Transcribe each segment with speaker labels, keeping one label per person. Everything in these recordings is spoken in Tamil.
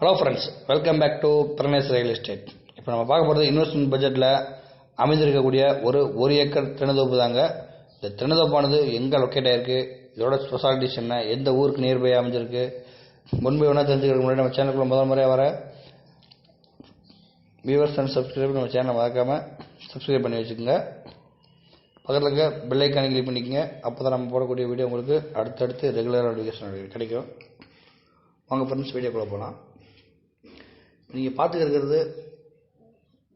Speaker 1: Hello friends welcome back to Pranesh real estate இப்போ நம்ம பார்க்க போகிறது இன்வெஸ்ட்மெண்ட் பட்ஜெட்டில் அமைந்திருக்கக்கூடிய ஒரு ஒரு ஏக்கர் தினதோப்பு தாங்க. இந்த தினதோப்பானது எங்கே லொக்கேட் ஆகிருக்கு இதோட ஸ்பெஷாலிட்டிஸ் என்ன? எந்த ஊருக்கு நியர்பை அமைஞ்சிருக்கு? முன்பு வேணால் தெரிஞ்சுக்கிறதுக்கு முன்னாடி நம்ம சேனலுக்குள்ள முதல் முறையாக வர வியூவர்ஸ் அண்ட் சப்ஸ்கிரைப் நம்ம சேனலை மறக்காமல் சப்ஸ்கிரைப் பண்ணி வச்சுக்கோங்க. பக்கத்தில் இருக்க பெல் கிளிக் பண்ணிக்கங்க. அப்போ தான் நம்ம போடக்கூடிய வீடியோ உங்களுக்கு அடுத்தடுத்து ரெகுலர் நோட்டிஃபிகேஷன் கிடைக்கும். வாங்க ஃப்ரெண்ட்ஸ் வீடியோக்குள்ளே போகலாம் நீங்கள் பார்த்துக்கிருக்கிறது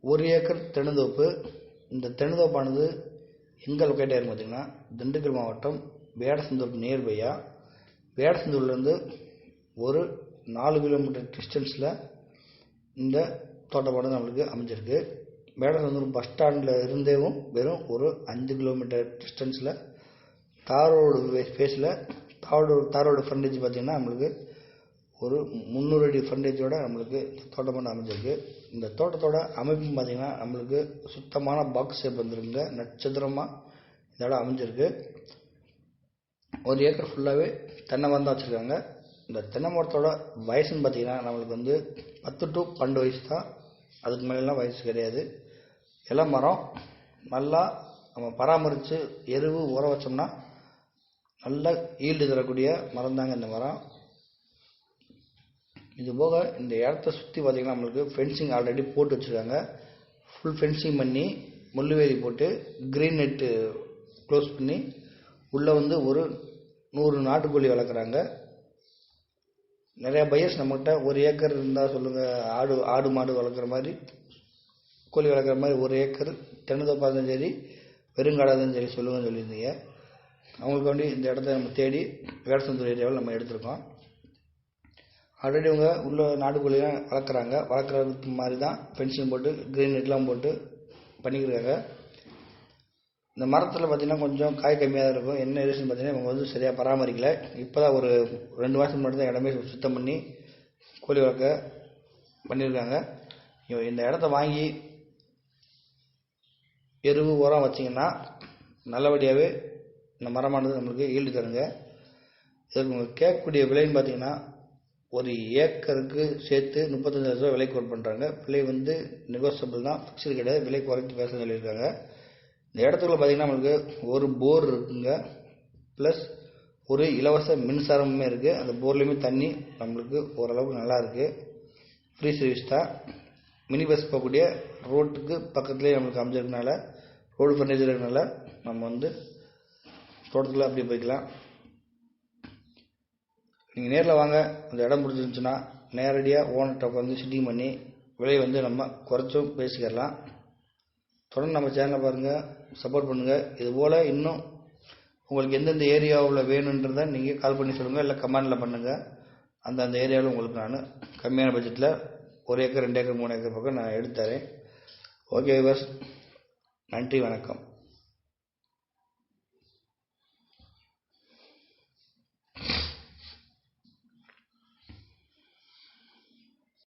Speaker 1: ஒரு ஏக்கர் தென்னந்தோப்பு. இந்த தென்னந்தோப்பானது எங்கே லொக்கேட் ஆயிருக்கு பார்த்தீங்கன்னா திண்டுக்கல் மாவட்டம் வேடசந்தூர் நியர்பையாக வேடசந்தூர்லேருந்து ஒரு நாலு கிலோமீட்டர் டிஸ்டன்ஸில் இந்த தோட்டப்பாடு நம்மளுக்கு அமைஞ்சிருக்கு. வேடசந்தூர் பஸ் ஸ்டாண்டில் இருந்தேவும் வெறும் ஒரு அஞ்சு கிலோமீட்டர் டிஸ்டன்ஸில் தார் ரோடு ஃபேஸில் தாரோடு தாரோடு ஃப்ரண்டேஜ் பார்த்திங்கன்னா நம்மளுக்கு ஒரு முந்நூறு அடி ஃப்ரண்டேஜோட நம்மளுக்கு தோட்டமாக அமைஞ்சிருக்கு. இந்த தோட்டத்தோட அமைப்பு பார்த்திங்கன்னா நம்மளுக்கு சுத்தமான பாக்ஸ் ஷேப் வந்துருங்க நட்சத்திரமாக இதோட அமைஞ்சிருக்கு. ஒரு ஏக்கர் ஃபுல்லாகவே தென்னை மரம் தான் வச்சுருக்காங்க. இந்த தென்னை மரத்தோட வயசுன்னு பார்த்தீங்கன்னா நம்மளுக்கு வந்து பத்து டு பன்னெண்டு வயசு தான். அதுக்கு மேலாம் வயசு கிடையாது. இலை மரம் நல்லா நம்ம பராமரித்து எருவு உர வச்சோம்னா நல்ல ஈல்டு தரக்கூடிய மரம் தாங்க இந்த மரம். இது போக இந்த இடத்த சுற்றி பார்த்திங்கன்னா நம்மளுக்கு ஃபென்சிங் ஆல்ரெடி போட்டு வச்சுருக்காங்க. ஃபுல் ஃபென்சிங் பண்ணி முள்ளுவேலி போட்டு க்ரீன் நெட்டு க்ளோஸ் பண்ணி உள்ளே வந்து ஒரு நூறு நாட்டுக்கோழி வளர்க்குறாங்க. நிறையா பையர்ஸ் நம்மகிட்ட ஒரு ஏக்கர் இருந்தால் சொல்லுங்கள் ஆடு ஆடு மாடு வளர்க்குற மாதிரி கோழி வளர்க்குற மாதிரி ஒரு ஏக்கர் தென்னந்தோப்பாக இருந்தாலும் சரி வெறுங்காடாக இருந்தாலும் சரி சொல்லுங்கன்னு சொல்லியிருந்தீங்க. அவங்களுக்கு வேண்டி இந்த இடத்த நம்ம தேடி வேடசந்தூர் ஏரியாவில் நம்ம எடுத்திருக்கோம். ஆல்ரெடி இவங்க உள்ள நாட்டுக்கோழிலாம் வளர்க்குறாங்க. வளர்க்குறதுக்கு மாதிரி தான் ஃபென்சிங் போட்டு க்ரீன் நெட்லாம் போட்டு பண்ணிக்கிறாங்க இந்த மரத்தில் பார்த்திங்கன்னா கொஞ்சம் காய் கம்மியாக தான் இருக்கும். என்ன ரீசன் பார்த்தீங்கன்னா இவங்க வந்து சரியாக பராமரிக்கல. இப்போ தான் ஒரு ரெண்டு மாதம் முன்னாடி தான் இடமே சுத்தம் பண்ணி கோழி வளர்க்க பண்ணியிருக்காங்க இந்த இடத்த வாங்கி எருவு உரம் வச்சிங்கன்னா நல்லபடியாகவே இந்த மரமானது நம்மளுக்கு ஈல்டு தருங்க. இதற்கு கேட்கக்கூடிய விலைன்னு பார்த்தீங்கன்னா ஒரு ஏக்கருக்கு சேர்த்து முப்பத்தஞ்சாயிரம் ரூபா விலை கோட் பண்ணுறாங்க விலை வந்து நெகோசியபிள் தான். ஃபிக்ஸ்டு கிடையாது. விலை குறைச்சி பேச சொல்லியிருக்காங்க. இந்த இடத்துக்குள்ள பார்த்தீங்கன்னா நம்மளுக்கு ஒரு போர் இருக்குங்க. ப்ளஸ் ஒரு இலவச மின்சாரமுமே இருக்குது அந்த போர்லேயுமே தண்ணி நம்மளுக்கு ஓரளவுக்கு நல்லா இருக்குது ஃப்ரீ சர்வீஸ் தான். மினி பஸ் போகக்கூடிய ரோட்டுக்கு பக்கத்துலேயே நம்மளுக்கு அமைஞ்சிருக்கனால ரோடு ஃபர்னிச்சர் இருக்கனால நம்ம வந்து தோட்டத்தில் அப்படியே போய்க்கலாம். நீங்கள் நேரில் வாங்க அந்த இடம் பிடிச்சிருந்துச்சுன்னா நேரடியாக ஓனர்கிட்ட உட்காந்து சிட்டிங் பண்ணி விலையை வந்து நம்ம குறைச்சும் பேசிக்கலாம். தொடர்ந்து நம்ம சேனலை பாருங்கள் சப்போர்ட் பண்ணுங்கள் இது போல் இன்னும் உங்களுக்கு எந்தெந்த ஏரியாவில் வேணுன்றதை நீங்கள் கால் பண்ணி சொல்லுங்கள் இல்லை கமெண்டில் பண்ணுங்கள் அந்த அந்த ஏரியாவில் உங்களுக்கு நான் கம்மியான பட்ஜெட்டில் ஒரு ஏக்கர் ரெண்டு ஏக்கர் மூணு ஏக்கர் பக்கம் நான் எடுத்து தரேன். ஓகே பஸ் நன்றி வணக்கம்.